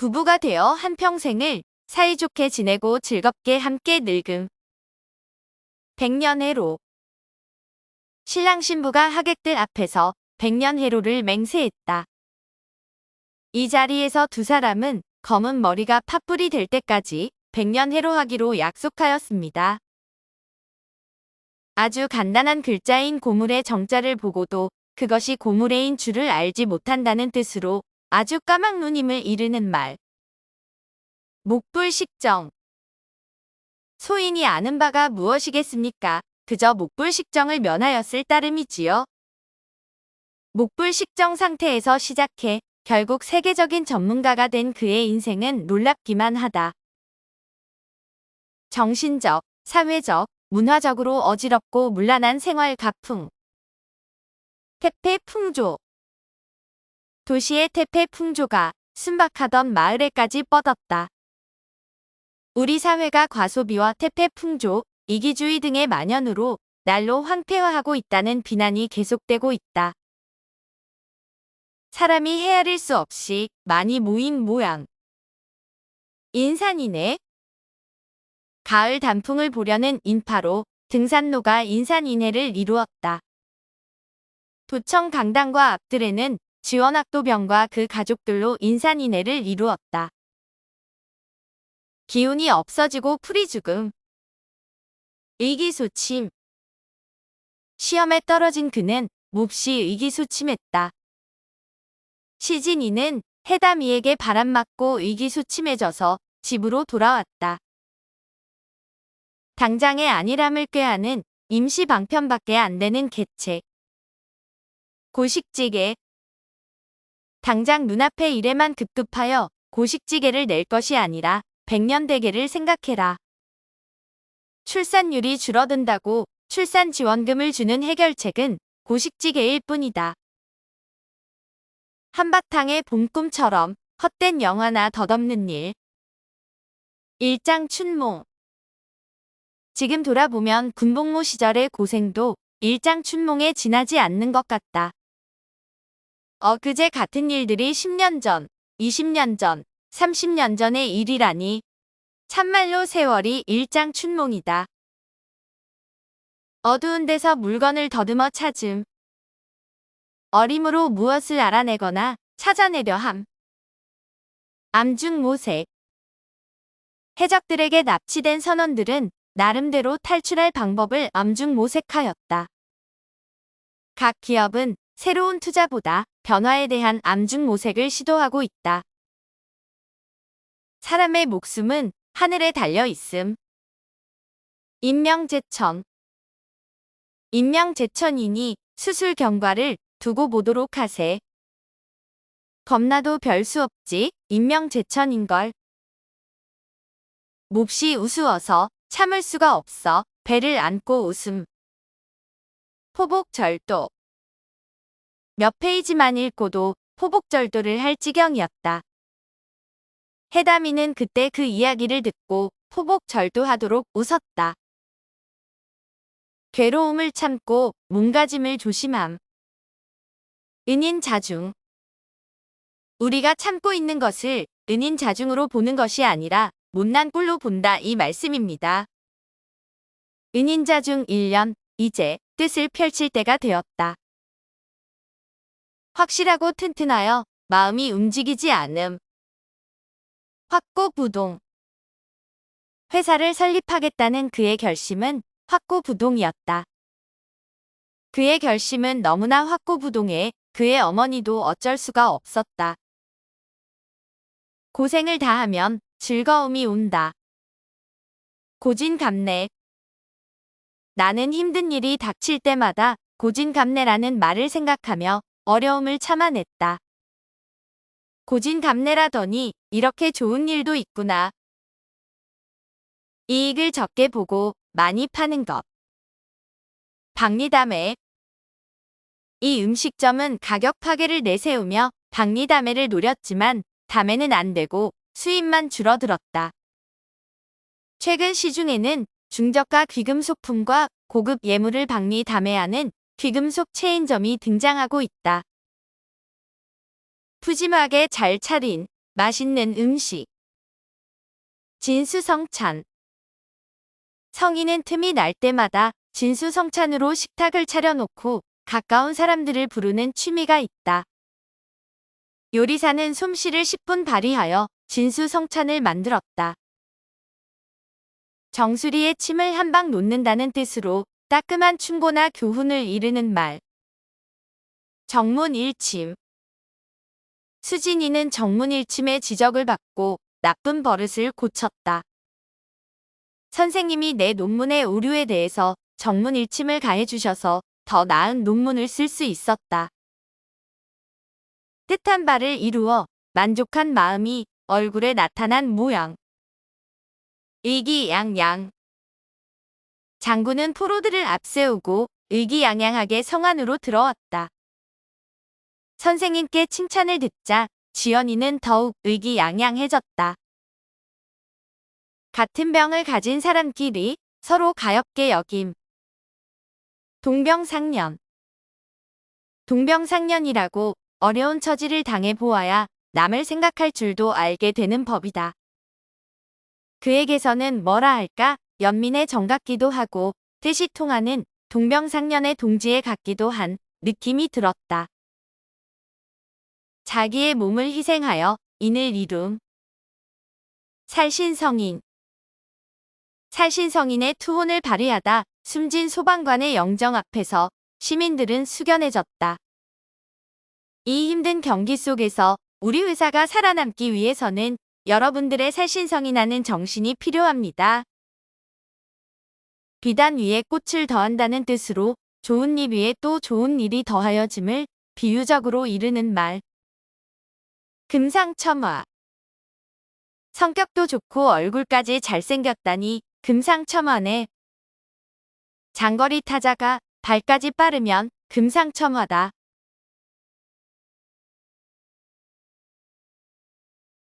부부가 되어 한평생을 사이좋게 지내고 즐겁게 함께 늙음. 백년해로 신랑 신부가 하객들 앞에서 백년해로를 맹세했다. 이 자리에서 두 사람은 검은 머리가 팥불이 될 때까지 백년해로하기로 약속하였습니다. 아주 간단한 글자인 고물의 정자를 보고도 그것이 고물의인 줄을 알지 못한다는 뜻으로 아주 까막눈임을 이르는 말. 목불식정. 소인이 아는 바가 무엇이겠습니까? 그저 목불식정을 면하였을 따름이지요. 목불식정 상태에서 시작해 결국 세계적인 전문가가 된 그의 인생은 놀랍기만 하다. 정신적, 사회적, 문화적으로 어지럽고 문란한 생활 가풍. 태폐 풍조. 도시의 태폐풍조가 순박하던 마을에까지 뻗었다. 우리 사회가 과소비와 태폐풍조, 이기주의 등의 만연으로 날로 황폐화하고 있다는 비난이 계속되고 있다. 사람이 헤아릴 수 없이 많이 모인 모양. 인산이네. 가을 단풍을 보려는 인파로 등산로가 인산인해를 이루었다. 도청 강당과 앞들에는 지원학도병과 그 가족들로 인산인해를 이루었다. 기운이 없어지고 풀이 죽음. 의기소침. 시험에 떨어진 그는 몹시 의기소침했다. 시진이는 해담이에게 바람맞고 의기소침해져서 집으로 돌아왔다. 당장의 안일함을 꾀하는 임시 방편밖에 안 되는 개책. 고식지게. 당장 눈앞의 일에만 급급하여 고식지게를 낼 것이 아니라 백년대계를 생각해라. 출산율이 줄어든다고 출산 지원금을 주는 해결책은 고식지게일 뿐이다. 한바탕의 봄꿈처럼 헛된 영화나 덧없는 일. 일장 춘몽 지금 돌아보면 군복무 시절의 고생도 일장 춘몽에 지나지 않는 것 같다. 엊그제 같은 일들이 10년 전, 20년 전, 30년 전의 일이라니 참말로 세월이 일장 춘몽이다. 어두운 데서 물건을 더듬어 찾음. 어림으로 무엇을 알아내거나 찾아내려 함. 암중 모색. 해적들에게 납치된 선원들은 나름대로 탈출할 방법을 암중 모색하였다. 각 기업은 새로운 투자보다 변화에 대한 암중 모색을 시도하고 있다. 사람의 목숨은 하늘에 달려 있음. 임명제천 임명제천이니 수술 경과를 두고 보도록 하세. 겁나도 별 수 없지 임명제천인걸. 몹시 우스워서 참을 수가 없어 배를 안고 웃음. 포복절도 몇 페이지만 읽고도 포복절도를 할 지경이었다. 해담이는 그때 그 이야기를 듣고 포복절도하도록 웃었다. 괴로움을 참고 몸가짐을 조심함. 은인자중 우리가 참고 있는 것을 은인자중으로 보는 것이 아니라 못난 꼴로 본다 이 말씀입니다. 은인자중 1년 이제 뜻을 펼칠 때가 되었다. 확실하고 튼튼하여 마음이 움직이지 않음. 확고부동 회사를 설립하겠다는 그의 결심은 확고부동이었다. 그의 결심은 너무나 확고부동해 그의 어머니도 어쩔 수가 없었다. 고생을 다하면 즐거움이 온다. 고진감래 나는 힘든 일이 닥칠 때마다 고진감래라는 말을 생각하며 어려움을 참아냈다. 고진감래라더니 이렇게 좋은 일도 있구나. 이익을 적게 보고 많이 파는 것. 박리담회 이 음식점은 가격 파괴를 내세우며 박리담회를 노렸지만 담회는 안 되고 수입만 줄어들었다. 최근 시중에는 중저가 귀금속품과 고급 예물을 박리담회하는 귀금속 체인점이 등장하고 있다. 푸짐하게 잘 차린 맛있는 음식. 진수성찬. 성인은 틈이 날 때마다 진수성찬으로 식탁을 차려놓고 가까운 사람들을 부르는 취미가 있다. 요리사는 솜씨를 10분 발휘하여 진수성찬을 만들었다. 정수리에 침을 한 방 놓는다는 뜻으로 따끔한 충고나 교훈을 이르는 말. 정문 일침. 수진이는 정문 일침의 지적을 받고 나쁜 버릇을 고쳤다. 선생님이 내 논문의 오류에 대해서 정문 일침을 가해주셔서 더 나은 논문을 쓸 수 있었다. 뜻한 바를 이루어 만족한 마음이 얼굴에 나타난 모양. 의기양양. 장군은 포로들을 앞세우고 의기양양하게 성 안으로 들어왔다. 선생님께 칭찬을 듣자 지연이는 더욱 의기양양해졌다. 같은 병을 가진 사람끼리 서로 가엽게 여김. 동병상련. 동병상련이라고 어려운 처지를 당해 보아야 남을 생각할 줄도 알게 되는 법이다. 그에게서는 뭐라 할까 연민의 정 같기도 하고 뜻이 통하는 동병상련의 동지에 같기도 한 느낌이 들었다. 자기의 몸을 희생하여 인을 이룸. 살신성인. 살신성인의 투혼을 발휘하다 숨진 소방관의 영정 앞에서 시민들은 숙연해졌다. 이 힘든 경기 속에서 우리 회사가 살아남기 위해서는 여러분들의 살신성인하는 정신이 필요합니다. 비단 위에 꽃을 더한다는 뜻으로 좋은 일 위에 또 좋은 일이 더하여짐을 비유적으로 이르는 말. 금상첨화. 성격도 좋고 얼굴까지 잘생겼다니 금상첨화네. 장거리 타자가 발까지 빠르면 금상첨화다.